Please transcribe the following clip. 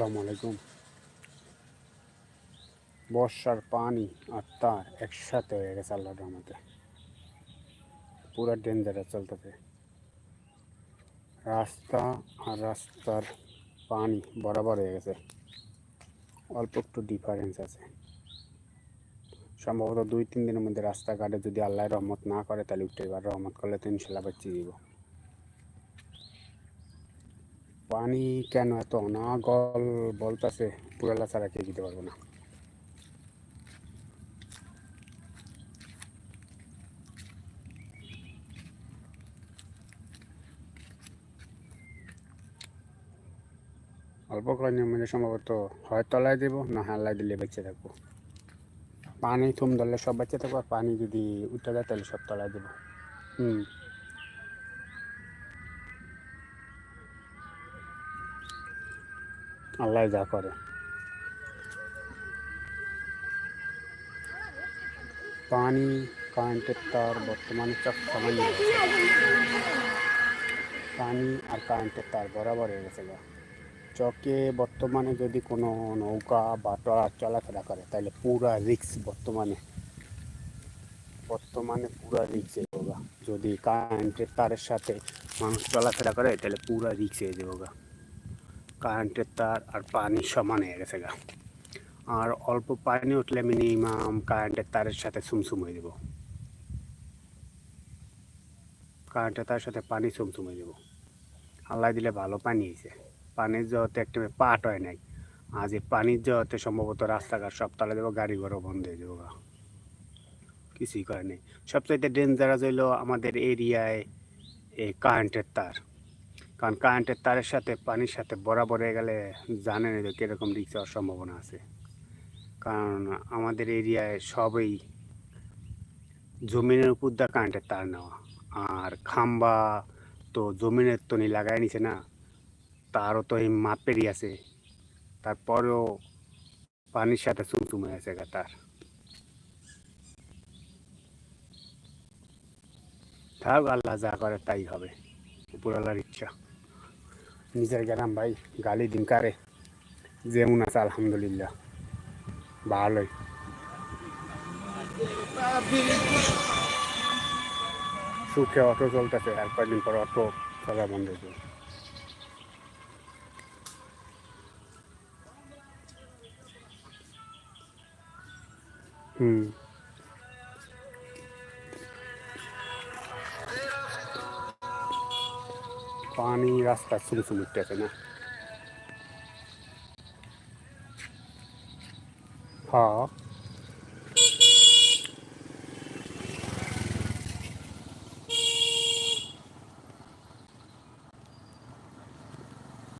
আসসালামু আলাইকুম। বর্ষার পানি আর তার একসাথে হয়ে গেছে আল্লাহ রহমতে। পুরো ডেঞ্জারে চলতেছে। রাস্তা আর রাস্তার পানি বরাবর হয়ে গেছে। অল্প একটু ডিফারেন্স আছে। সম্ভবত দুই, তিন দিনের মধ্যে রাস্তাঘাটে যদি আল্লাহ রহমত না করে, তাহলে উঠতে এবার রহমত করলে তো ইনশাল্লাহ বাচ্চি দিব। পানি কেন এত অনাগল বলতেছে? পুরালা ছাড়া কে দিতে পারব না। অল্প কয়েকদিনের মধ্যে সম্ভবত হয় তলায় দেবো, না হাল্লায় দিলে বেঁচে থাকব। পানি থুম ধরলে সব বেঁচে থাকব, আর পানি যদি উঠে যায় তাহলে সব তলায় দেবো। হুম। আল্লাহ যা করে। পানি কারেন্টের তার, বর্তমানে চক সামান্য পানি আর কারেন্টের তার বরাবর হয়ে গেছে চকে বর্তমানে যদি কোনো নৌকা বা ট্রলার চলাফেরা করে, তাহলে পুরা রিক্স বর্তমানে। বর্তমানে পুরা রিক্স হয়ে যাব। যদি কারেন্টের তারের সাথে মানুষ চলাফেরা করে, তাহলে পুরা রিক্স হয়ে যাব কারেন্টের তার আর পানি সমান হয়ে গেছে গা। আর অল্প পানি উঠলে মিনিমাম কারেন্টের তারের সাথে সুমসুম হয়ে যাব। কারেন্টের তারের সাথে পানি সুমসুম হয়ে যাব। আল্লাহ দিলে ভালো পানি হয়েছে পানির জগতে একটা পাট হয় নাই। আজ এই পানির জগতে সম্ভবত রাস্তাঘাট সব তালে দেবো, গাড়ি ঘরও বন্ধ হয়ে যাব গা। কিছুই করে নেই। সবচাইতে ডেঞ্জারাস হইল আমাদের এরিয়ায় এই কারেন্টের তার। কারণ কারেন্টের তারের সাথে পানির সাথে বরাবর হয়ে গেলে জানেন যে কীরকম রিক্স হওয়ার সম্ভাবনা আছে। কারণ আমাদের এরিয়ায় সবই জমিনের উপর দা কারেন্টের তার নেওয়া। আর খাম্বা তো জমিনের তো নি লাগাই নিছে না, তারও তো এই মাপেরই আছে। তারপরেও পানির সাথে চুমচুম হয়ে আছে তার। থাক, আল্লাহ যা করে তাই হবে। উপরওয়ালার ইচ্ছা। নিজের গ্রাম ভাই, গালি দিন কারে? যেমন আছে, আলহামদুলিল্লাহ। ভালোই। সুখে অটো চলতেছে, আর কয়েকদিন পর অটো চলা বন্ধ হয়ে হুম। পানি রাস্তা সুমসুম উঠতেছে না? হ্যাঁ।